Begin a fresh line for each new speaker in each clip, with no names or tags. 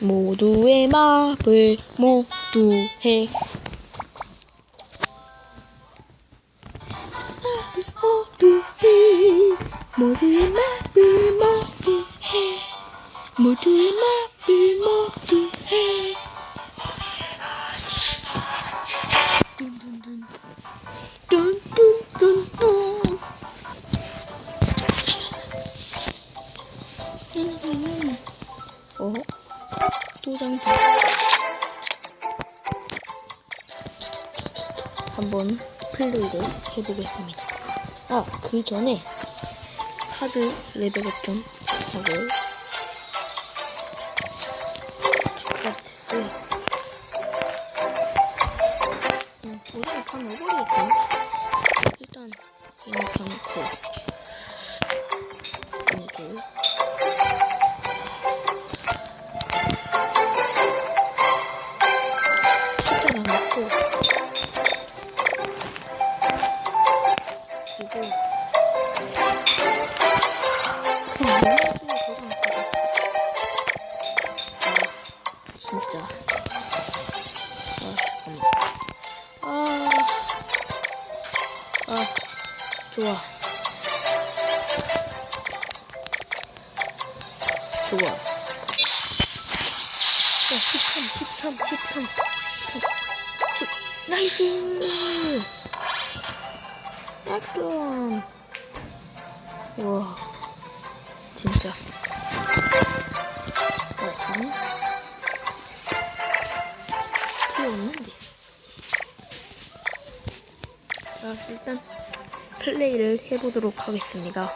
모두의 마블 모두해. 모두의 마블 모두해. 모두의 모두해 어? 도장도 한번 플레이를 해보겠습니다. 아, 그 전에 카드 레벨업 좀 하고 좋아 좋아 야, 13, 13, 13, 10, 나이스! 액션! 우와, 진짜. 어, 방? 필요 없는데. 자, 일단 플레이를 해보도록 하겠습니다.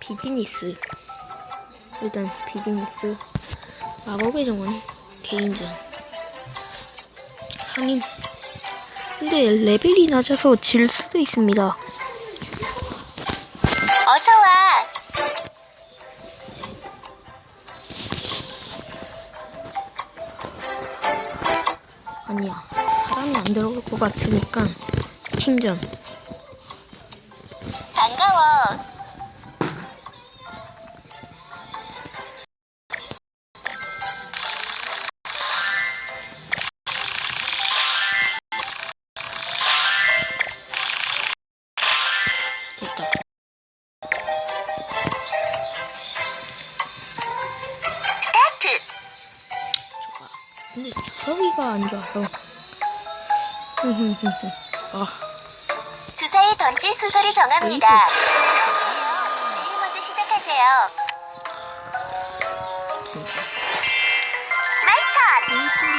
비즈니스. 일단 비즈니스. 마법의 정원 개인전 3인 근데 레벨이 낮아서 질 수도 있습니다
어서 와.
아니야 사람이 안 들어갈 것 같으니까 팀전 근데 서비가 안 좋아서 아.
주사위 던질 순서를 정합니다. 제일 먼저 시작하세요.
진짜
마이 턴.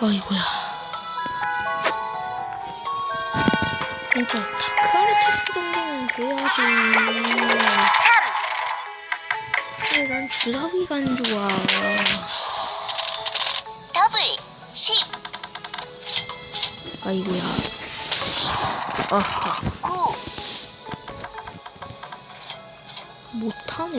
오,
아이고야. 진짜 다크아르테스 정도는 돼야지
3,
근데 난 드라비가 안 좋아
더블, 10,
아이고야. 아하
9,
못하네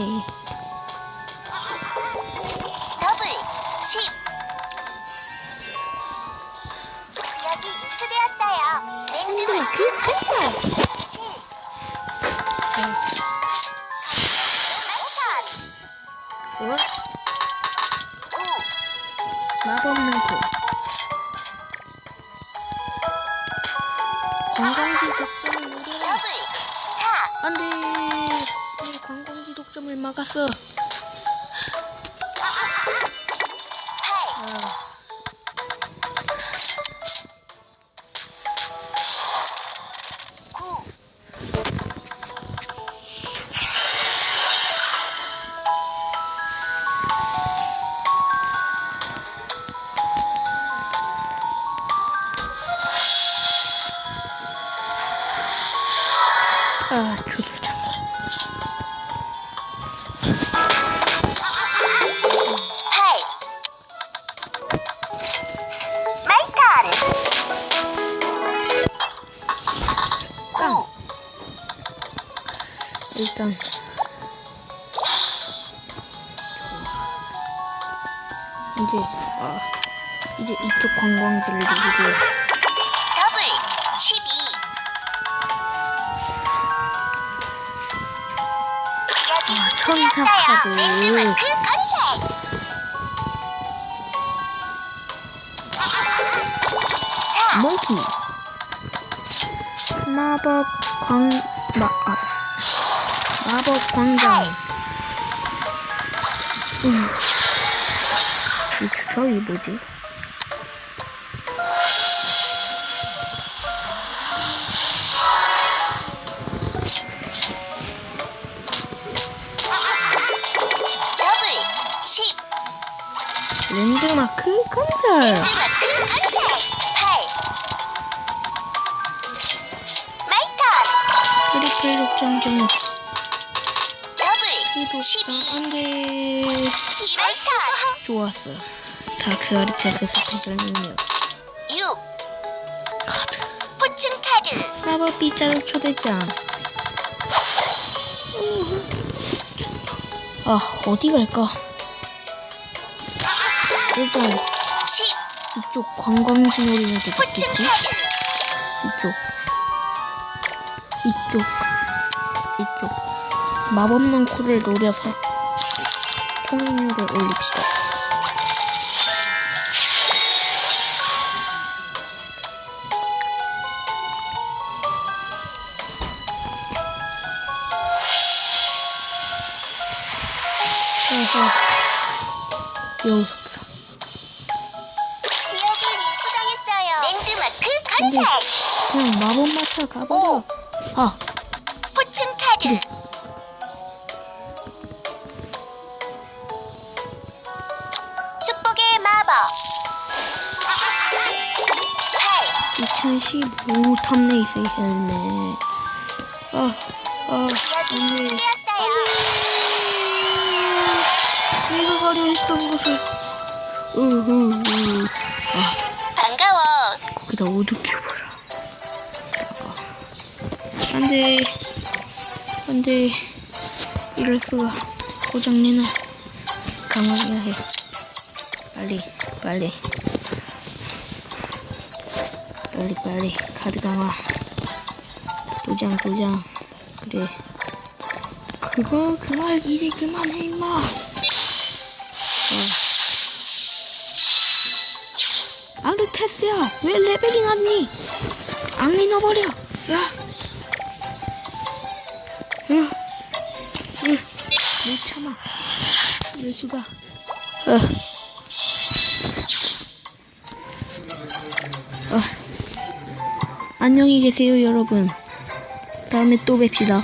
안돼. 내 관광 지 독점을 막았어 아
구,
일단. 이제 아 이제 이제 이쪽 관광지를 누르고 아, 천사 카드. 몽키 마법 광 마, 아, 마법 광장 음. 이 주사위 뭐지? 랜드마크 건설
8 마이턴!
트리플 독장 경우
더블
이 독장
12
안돼. 좋았어. 아르테스 스페셜은요
6
카드.
포춘 카드.
마법 빗자루 초대장. 아 어디 갈까? 일단
10
이쪽 관광지 노리는 게
포춘
좋겠지?
카드
이쪽. 이쪽. 이쪽. 마법난 코를 노려서 통행료를 올립시다. 어허 여우 그냥 마법 마차 가버려 아.
포춘 카드. 축복의 마법. 8
2015 탐레이스 헬멧. 아, 아, 오늘 내가 하려 했던 것을. 으흐, 으, 아,
반가워.
거기다 오드 큐브라 안돼 안돼 이럴 수가. 고장내는 강화해야 해. 빨리 빨리. 빨리 빨리. 카드 강화. 도장 도장. 그래. 그거 그말 이제 그만해 임마. 어. 아르테스야 왜 레벨이 낮니? 넣어버려. 야 야, 못 참아 이럴 수가 어. 어. 안녕히 계세요 여러분 다음에 또 뵙시다